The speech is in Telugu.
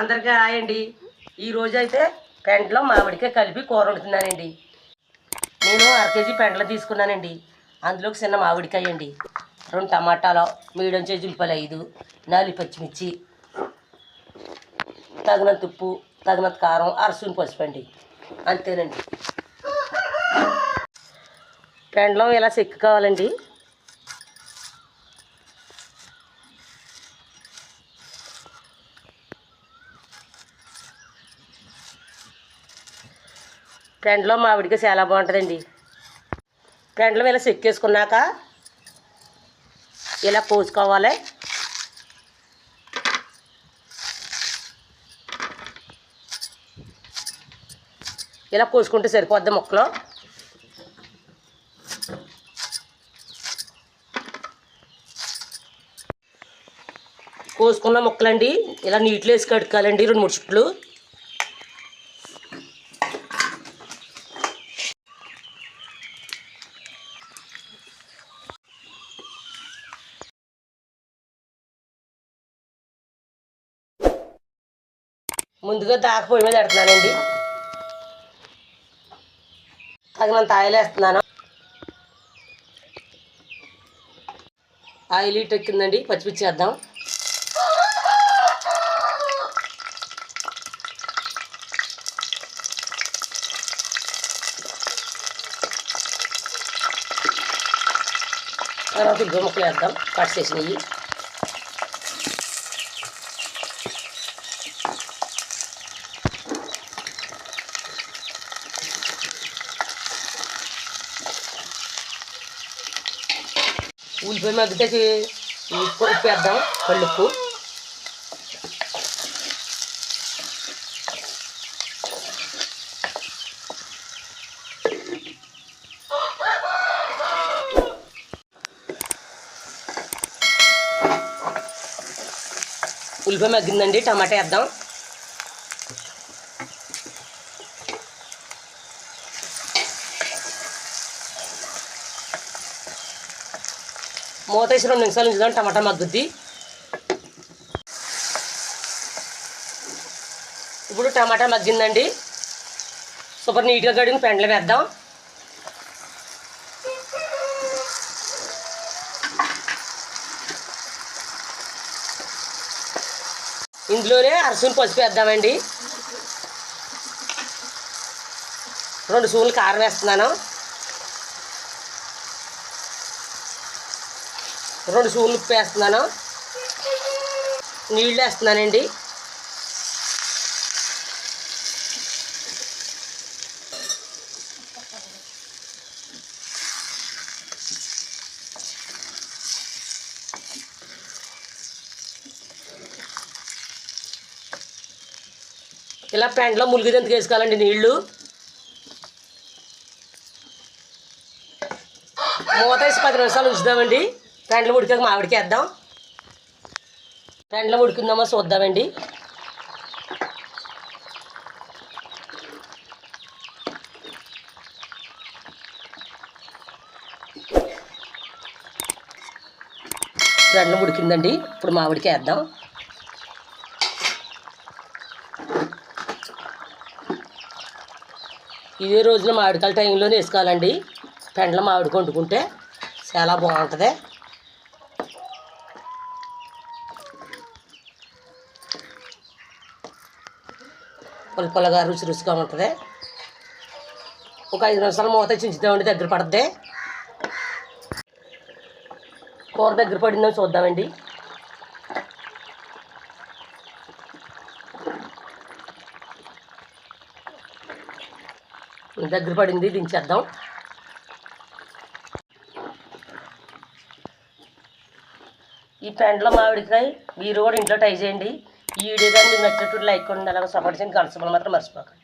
అందరికీ రాయండి. ఈరోజు అయితే పెంటలో మామిడికాయ కలిపి కూర వండుతున్నానండి. నేను అర కేజీ పెంటలు తీసుకున్నానండి. అందులోకి చిన్న మామిడికాయ అండి. రెండు టమాటాలు మీడియం సైజు ఉల్లిపాయలు ఐదు నాలుగు పచ్చిమిర్చి తగినంత ఉప్పు తగినంత కారం అరసూని పసుపు అండి. అంతేనండి. పెండలం ఇలా చెక్కు కావాలండి? ఫ్రెండ్లో మామిడికి చాలా బాగుంటుందండి. పెండలం ఇలా చెక్కేసుకున్నాక ఇలా కోసుకోవాలి ఇలా కోసుకుంటే సరిపోద్ది ముక్కలు. కోసుకున్న ముక్కలండి ఇలా నీటిలో వేసి కడుక్కాలండి రెండు మూడు చుట్లు. ముందుగా దాకా పొయ్యి మీద పెడుతున్నానండి. తగినంత ఆయిల్ వేస్తున్నాను. ఆయిల్ ఇటు ఎక్కిందండి పచ్చిమిర్చి వేద్దాం. తర్వాత ఉల్లిపాయ వేద్దాం కట్ చేసినవి. ఉల్లిపాయ మగ్గితే ఉప్పు ఉప్పు వేద్దాం కళ్ళుప్పు. ఉల్లిపాయ మగ్గిందండి టమాటా వేద్దాం. మూత వేసి రెండు నిమిషాలు ఉంచుదాం టమాటా మగ్గుద్ది. ఇప్పుడు టమాటా మగ్గిందండి. సూపర్ నీట్గా కడిగిన పెండలు వేద్దాం. ఇందులోనే అరసుని పసుపు వేద్దామండి. రెండు స్పూన్లు కారం వేస్తున్నాను. రెండు స్పూన్లు ఉప్పు వేస్తున్నాను నీళ్ళు వేస్తున్నానండి ఇలా ప్యాంట్లో ములిగిదంతకు వేసుకోవాలండి నీళ్ళు? మూత వేసి పది నిమిషాలు ఉంచుదామండి. పెండ్లు ఉడికాక మామిడికి వేద్దాం. పెండ్లు ఉడికిందామో చూద్దామండి. పెండలో ఉడికిందండి ఇప్పుడు మామిడికి వేద్దాం. ఇదే రోజున మామిడికాయల టైంలోనే వేసుకోవాలండి. పెండల మామిడి వండుకుంటే చాలా బాగుంటుంది. పుల్ల పుల్లగా రుచి రుచిగా ఉంటుంది. ఒక ఐదు నిమిషాలు మూత చించుదామండి దగ్గర పడుతుంది కూర దగ్గర పడిందని చూద్దామండి. దగ్గర పడింది దించేద్దాం. ఈ పెండ్ల మామిడికాయ మీరు కూడా ఇంట్లో ట్రై చేయండి. ఈ వీడియో కానీ మీకు నచ్చినట్టు లైక్ ఉండి అలాగే సపోర్ట్ చేయండి. కలుసుకోవాలి మాత్రం మర్చిపోకండి.